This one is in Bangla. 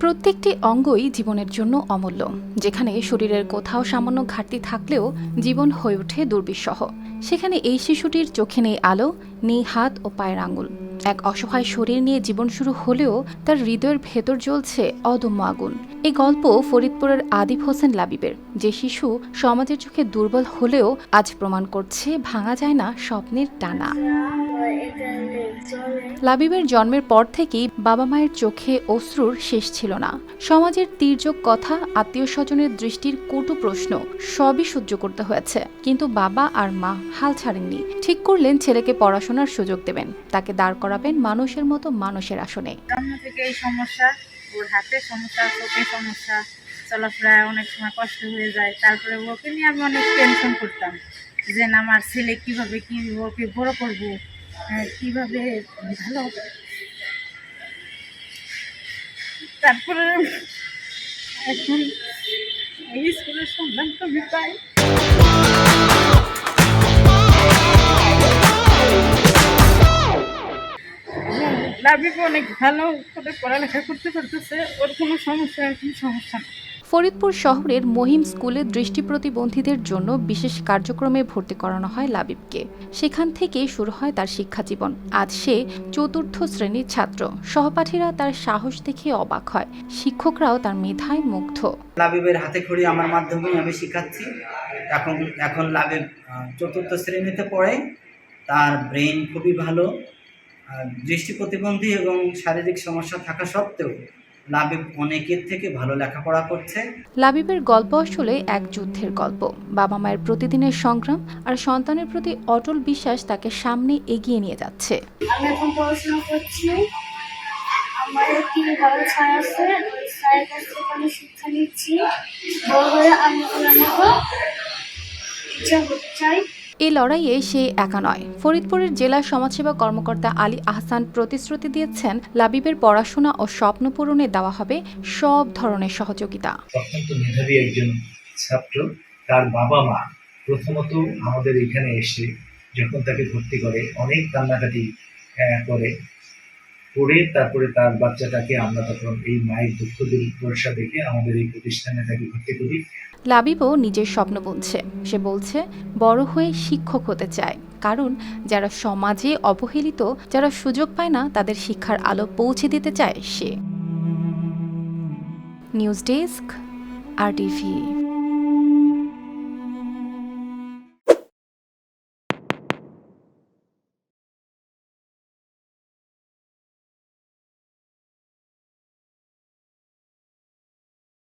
প্রত্যেকটি অঙ্গই জীবনের জন্য অমূল্য, যেখানে শরীরের কোথাও সামান্য ঘাটতি থাকলেও জীবন হয়ে ওঠে দুর্বিষহ। সেখানে এই শিশুটির চোখে নেই আলো, নেই হাত ও পায়ের আঙুল। এক অসহায় শরীর নিয়ে জীবন শুরু হলেও তার হৃদয়ের ভেতর জ্বলছে অদম্য আগুন। এই গল্প ফরিদপুরের আদিব হোসেন লাবিবের, যে শিশু সমাজের চোখে দুর্বল হলেও আজ প্রমাণ করছে ভাঙা যায় না স্বপ্নের টানা। লাবিবের জন্মের পর থেকেই বাবা মায়ের চোখে অশ্রুর শেষ ছিল না। সমাজের তীর্যক কথা, আত্মীয় স্বজনের দৃষ্টির কটু প্রশ্ন সবই সহ্য করতে হয়েছে। কিন্তু বাবা আর মা হাল ছাড়েননি। ঠিক করলেন ছেলেকে পড়াশোনার সুযোগ দেবেন। তাকে দাঁড় করাবেন মানুষের মতো মানুষের আসনে। থেকে এই সমস্যা, ওর হাতে সমস্যা, চোখে সমস্যা চলাফেরায় অনেক সময় কষ্ট হয়ে যায়। তারপরে ওকে নিয়ে আমি অনেক টেনশন করতাম যে না, আমার ছেলে কীভাবে কি, ওকে বড় করব? কীভাবে ভালো? তারপরে এখন এই স্কুলের সন্ধান তো আমি পাই। লাভিব অনেক ভালো করে পড়ালেখা করতে পারতেছে, ওর কোনো সমস্যা এখন সমস্যা না ফরিদপুর শহরের মহিম স্কুলে দৃষ্টি প্রতিবন্ধীদের জন্য বিশেষ কার্যক্রমে ভর্তি করানো হয় লাবিবকে। সেখান থেকে শুরু হয় তার শিক্ষা জীবন আজ সে চতুর্থ শ্রেণির ছাত্র। সহপাঠীরা তার সাহস দেখে অবাক হয়। শিক্ষকরাও তার মেধায় মুগ্ধ। লাবিবের হাতে খড়ি আমার মাধ্যমেই আমি শেখাচ্ছি। এখন এখন লাবিব চতুর্থ শ্রেণীতে পড়ে। তার ব্রেন খুবই ভালো। দৃষ্টি প্রতিবন্ধী এবং শারীরিক সমস্যা থাকা সত্ত্বেও লাবিব অনেকের থেকে ভালো লেখাপড়া করছে। লাবিবের গল্প আসলে এক যুদ্ধের গল্প। বাবা মায়ের প্রতিদিনের সংগ্রাম আর সন্তানের প্রতি অটল বিশ্বাস তাকে সামনে এগিয়ে নিয়ে যাচ্ছে। আমি এখন পড়াশোনা করছি। আমার একটি বড় স্যার আছে স্যারের কাছ থেকে আমি শিক্ষা নিচ্ছি। বড় হয়ে আমি ওনার মতো টিচার হতে চাই। এই লড়াইয়ে সে একা নয়। ফরিদপুরের জেলা সমাজসেবা কর্মকর্তা আলী আহসান প্রতিশ্রুতি দিয়েছেন, লাবিবের পড়াশোনা ও স্বপ্ন পূরণে দেওয়া হবে সব ধরনের সহযোগিতা। অত্যন্ত মেধাবী একজন ছাত্র, তার বাবা মা প্রথমত আমাদের এখানে এসে যখন তাকে ভর্তি করে, অনেক কান্নাকাটি করে। করে তারপরে তার বাচ্চাটাকে আমরা তখন এই মায়ের দুঃখ দুর্দশা দেখে আমাদের এই প্রতিষ্ঠানে তাকে ভর্তি করি। লাবিবও নিজের স্বপ্ন বলছে সে বলছে, বড় হয়ে শিক্ষক হতে চায় কারণ যারা সমাজে অবহেলিত, যারা সুযোগ পায় না, তাদের শিক্ষার আলো পৌঁছে দিতে চায় সে। নিউজ ডেস্ক, আর